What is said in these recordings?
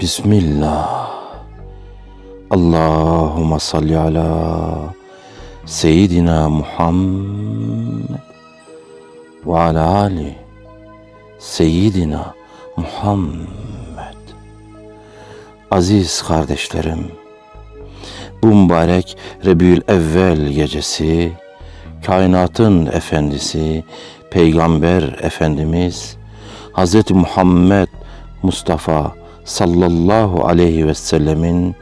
Bismillah. Allahümme salli ala Seyyidina Muhammed ve ala Ali Seyyidina Muhammed. Aziz kardeşlerim, bu mübarek Rebül Evvel gecesi, kainatın efendisi, Peygamber Efendimiz, Hz. Muhammed Mustafa sallallahu aleyhi ve sellemin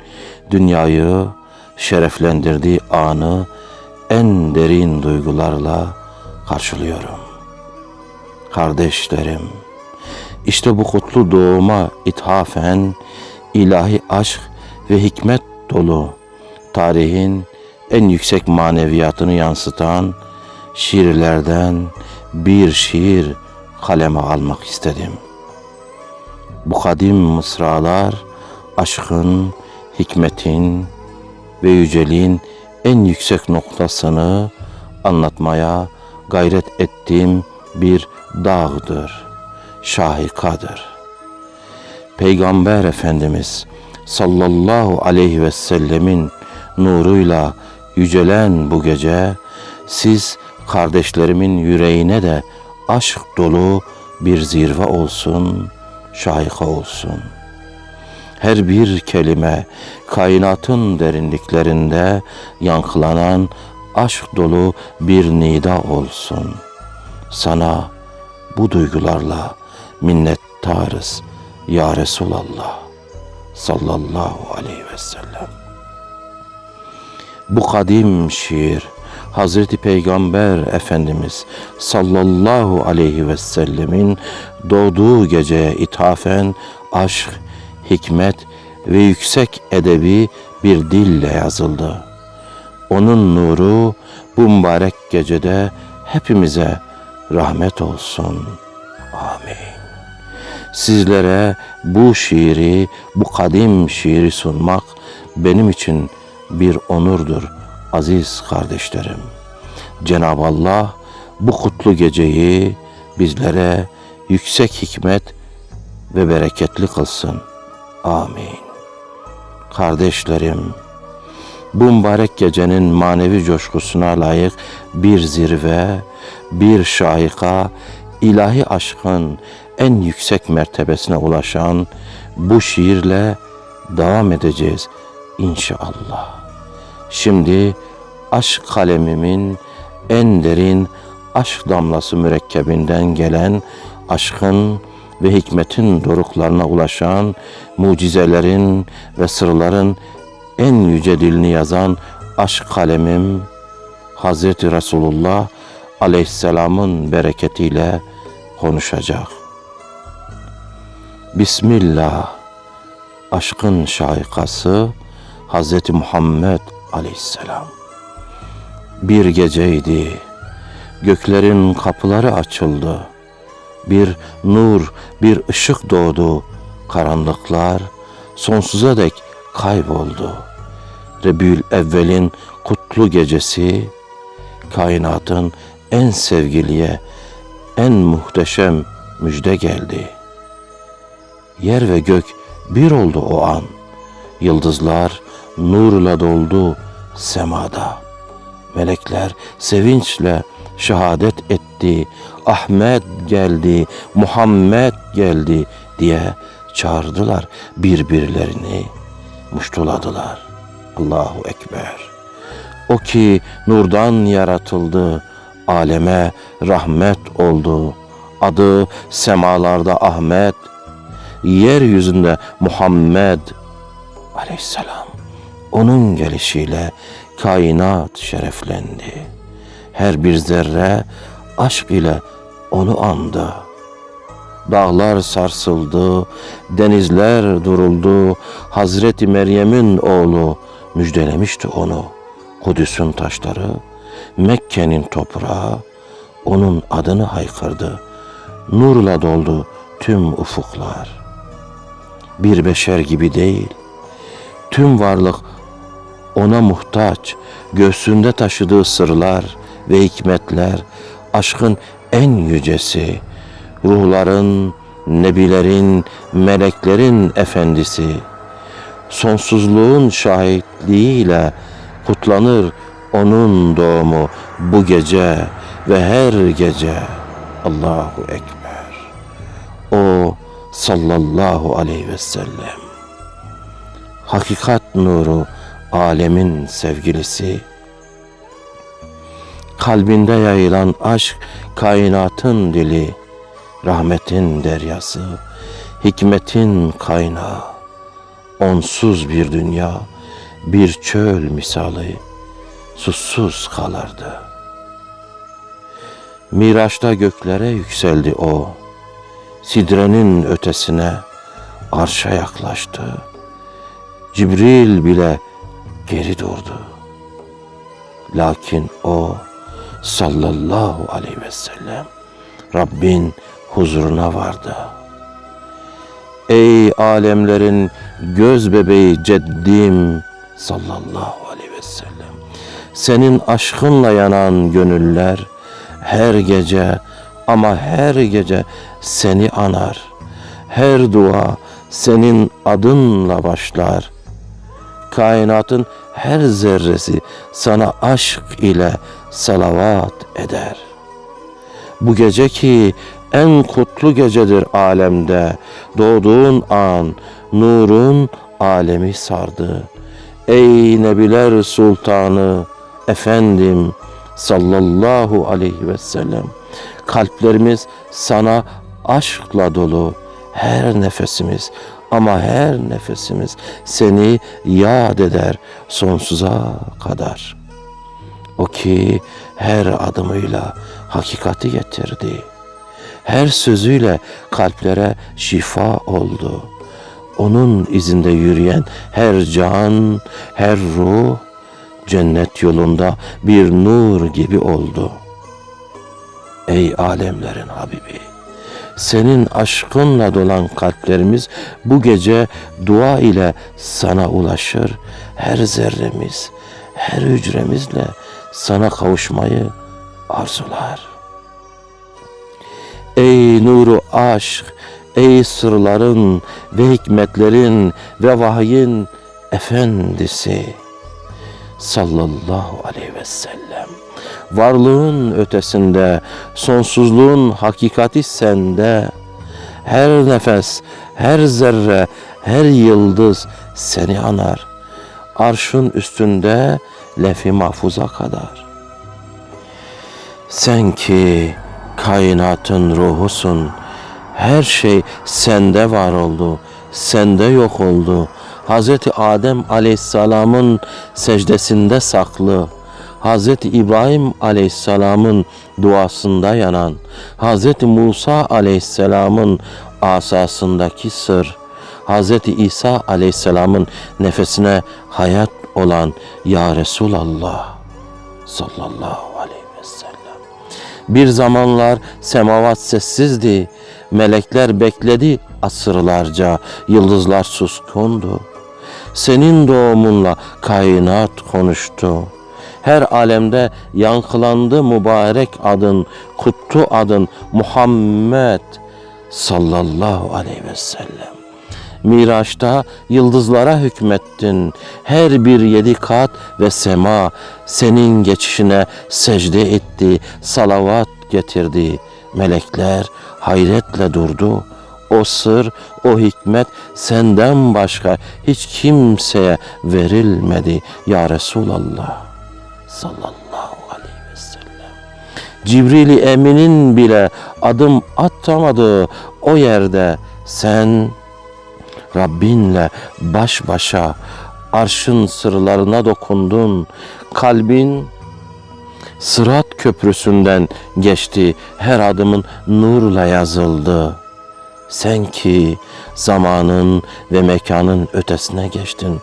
dünyayı şereflendirdiği anı en derin duygularla karşılıyorum. Kardeşlerim, işte bu kutlu doğuma ithafen ilahi aşk ve hikmet dolu tarihin en yüksek maneviyatını yansıtan şiirlerden bir şiir kaleme almak istedim. Bu kadim mısralar aşkın, hikmetin ve yüceliğin en yüksek noktasını anlatmaya gayret ettiğim bir dağdır, şahikadır. Peygamber Efendimiz sallallahu aleyhi ve sellemin nuruyla yücelen bu gece siz kardeşlerimin yüreğine de aşk dolu bir zirve olsun, şahika olsun. Her bir kelime kainatın derinliklerinde yankılanan aşk dolu bir nida olsun. Sana bu duygularla minnettarız ya Resulallah sallallahu aleyhi ve sellem. Bu kadim şiir Hazreti Peygamber Efendimiz sallallahu aleyhi ve sellemin doğduğu geceye ithafen aşk, hikmet ve yüksek edebi bir dille yazıldı. Onun nuru bu mübarek gecede hepimize rahmet olsun. Amin. Sizlere bu şiiri, bu kadim şiiri sunmak benim için bir onurdur aziz kardeşlerim. Cenab-ı Allah bu kutlu geceyi bizlere yüksek hikmet ve bereketli kılsın. Amin. Kardeşlerim, bu mübarek gecenin manevi coşkusuna layık bir zirve, bir şahika, ilahi aşkın en yüksek mertebesine ulaşan bu şiirle devam edeceğiz inşallah. Şimdi aşk kalemimin en derin aşk damlası mürekkebinden gelen aşkın ve hikmetin doruklarına ulaşan mucizelerin ve sırların en yüce dilini yazan aşk kalemim Hazreti Resulullah Aleyhisselam'ın bereketiyle konuşacak. Bismillah aşkın şahikası Hazreti Muhammed Aleyhisselam. Bir geceydi. Göklerin kapıları açıldı. Bir nur, bir ışık doğdu. Karanlıklar sonsuza dek kayboldu. Rebül Evvel'in kutlu gecesi kainatın en sevgiliye, en muhteşem müjde geldi. Yer ve gök bir oldu o an. Yıldızlar nurla doldu semada. Melekler sevinçle şehadet etti. Ahmet geldi, Muhammed geldi diye çağırdılar birbirlerini. Muştuladılar. Allahu Ekber. O ki nurdan yaratıldı, aleme rahmet oldu. Adı semalarda Ahmet, yeryüzünde Muhammed aleyhisselam. Onun gelişiyle kainat şereflendi. Her bir zerre aşk ile onu andı. Dağlar sarsıldı, denizler duruldu. Hazreti Meryem'in oğlu müjdelemişti onu. Kudüs'ün taşları, Mekke'nin toprağı onun adını haykırdı. Nurla doldu tüm ufuklar. Bir beşer gibi değil, tüm varlık ona muhtaç, göğsünde taşıdığı sırlar ve hikmetler, aşkın en yücesi, ruhların nebilerin, meleklerin efendisi. Sonsuzluğun şahitliğiyle kutlanır onun doğumu bu gece ve her gece. Allahu Ekber. O sallallahu aleyhi ve sellem. Hakikat nuru, alemin sevgilisi. Kalbinde yayılan aşk, kainatın dili, rahmetin deryası, hikmetin kaynağı. Onsuz bir dünya, bir çöl misali, susuz kalırdı. Miraçta göklere yükseldi o, sidrenin ötesine, arşa yaklaştı. Cibril bile geri durdu. Lakin o sallallahu aleyhi ve sellem Rabbin huzuruna vardı. Ey alemlerin göz bebeği ceddim sallallahu aleyhi ve sellem. Senin aşkınla yanan gönüller her gece ama her gece seni anar. Her dua senin adınla başlar. Kainatın her zerresi sana aşk ile salavat eder. Bu gece ki en kutlu gecedir alemde. Doğduğun an nurun alemi sardı. Ey Nebiler Sultanı, Efendim sallallahu aleyhi ve sellem. Kalplerimiz sana aşkla dolu. Her nefesimiz ama her nefesimiz seni yad eder sonsuza kadar. O ki her adımıyla hakikati getirdi. Her sözüyle kalplere şifa oldu. Onun izinde yürüyen her can, her ruh cennet yolunda bir nur gibi oldu. Ey alemlerin Habibi! Senin aşkınla dolan kalplerimiz bu gece dua ile sana ulaşır. Her zerremiz, her hücremizle sana kavuşmayı arzular. Ey nuru aşk, ey sırların ve hikmetlerin ve vahyin efendisi sallallahu aleyhi ve sellem. Varlığın ötesinde, sonsuzluğun hakikati sende. Her nefes, her zerre, her yıldız seni anar. Arşın üstünde lefi mahfuza kadar. Sen ki kainatın ruhusun, her şey sende var oldu, sende yok oldu. Hazreti Adem aleyhisselamın secdesinde saklı, Hazreti İbrahim aleyhisselamın duasında yanan, Hazreti Musa aleyhisselamın asasındaki sır, Hazreti İsa aleyhisselamın nefesine hayat olan Ya Resulallah sallallahu aleyhi ve sellem. Bir zamanlar semavat sessizdi, melekler bekledi asırlarca, yıldızlar suskundu. Senin doğumunla kainat konuştu. Her alemde yankılandı mübarek adın, kutlu adın Muhammed sallallahu aleyhi ve sellem. Miraç'ta yıldızlara hükmettin. Her bir yedi kat ve sema senin geçişine secde etti, salavat getirdi. Melekler hayretle durdu. O sır, o hikmet senden başka hiç kimseye verilmedi ya Resulallah sallallahu aleyhi ve sellem. Cibril-i Emin'in bile adım atamadığı o yerde sen Rabbinle baş başa arşın sırlarına dokundun. Kalbin Sırat köprüsünden geçti, her adımın nurla yazıldı. Sen ki zamanın ve mekanın ötesine geçtin.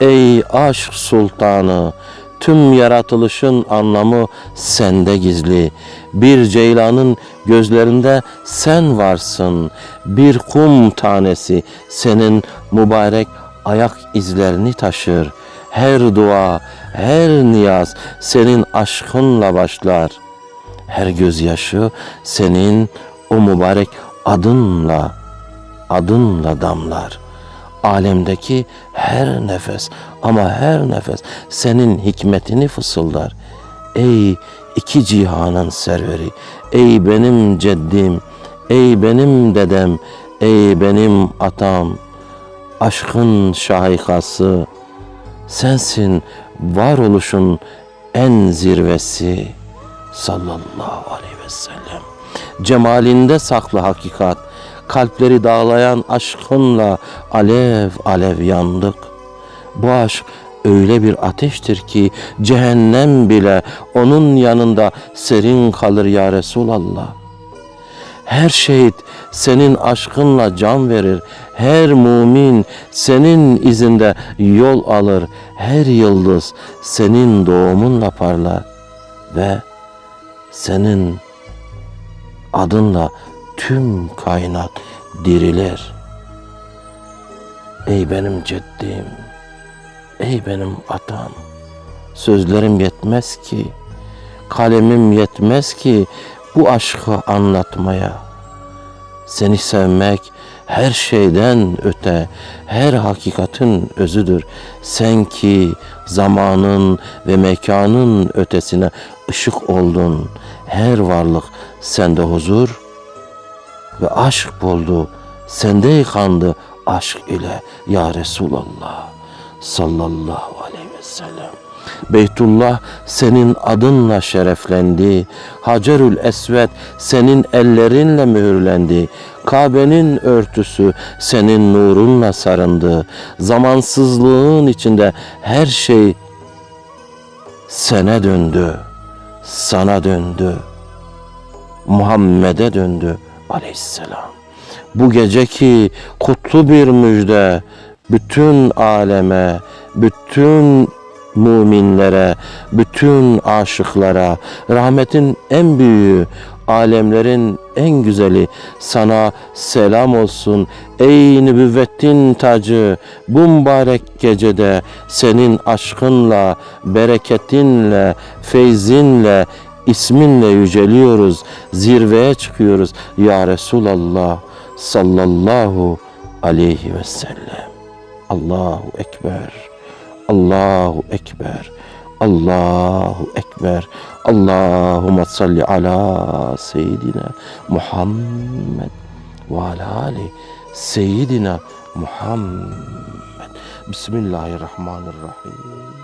Ey aşk sultanı, tüm yaratılışın anlamı sende gizli. Bir ceylanın gözlerinde sen varsın. Bir kum tanesi senin mübarek ayak izlerini taşır. Her dua, her niyaz senin aşkınla başlar. Her gözyaşı senin o mübarek adınla adınla damlar. Alemdeki her nefes ama her nefes senin hikmetini fısıldar. Ey iki cihanın serveri, ey benim ceddim, ey benim dedem, ey benim atam, aşkın şahikası, sensin varoluşun en zirvesi sallallahu aleyhi ve sellem. Cemalinde saklı hakikat, kalpleri dağlayan aşkınla alev alev yandık. Bu aşk öyle bir ateştir ki cehennem bile onun yanında serin kalır ya Resulallah. Her şehit senin aşkınla can verir. Her mümin senin izinde yol alır. Her yıldız senin doğumunla parlar ve senin adınla tüm kainat dirilir. Ey benim ceddim, ey benim atam, sözlerim yetmez ki, kalemim yetmez ki bu aşkı anlatmaya. Seni sevmek her şeyden öte, her hakikatin özüdür. Sen ki zamanın ve mekanın ötesine ışık oldun. Her varlık sende huzur ve aşk buldu. Sende yıkandı aşk ile ya Resulallah sallallahu aleyhi ve sellem. Beytullah senin adınla şereflendi. Hacerül Esved senin ellerinle mühürlendi. Kabe'nin örtüsü senin nurunla sarındı. Zamansızlığın içinde her şey sene döndü. Sana döndü. Muhammed'e döndü aleyhisselam. Bu geceki kutlu bir müjde bütün aleme, bütün müminlere, bütün aşıklara, rahmetin en büyüğü, alemlerin en güzeli sana selam olsun. Ey nübüvvetin tacı, bu mübarek gecede senin aşkınla, bereketinle, feyzinle, isminle yüceliyoruz, zirveye çıkıyoruz. Ya Resulallah sallallahu aleyhi ve sellem. Allahu Ekber. Allahu Ekber. Allahu Ekber. Allahumme salli ala seyyidina Muhammed ve ala ali seyyidina Muhammed. Bismillahirrahmanirrahim.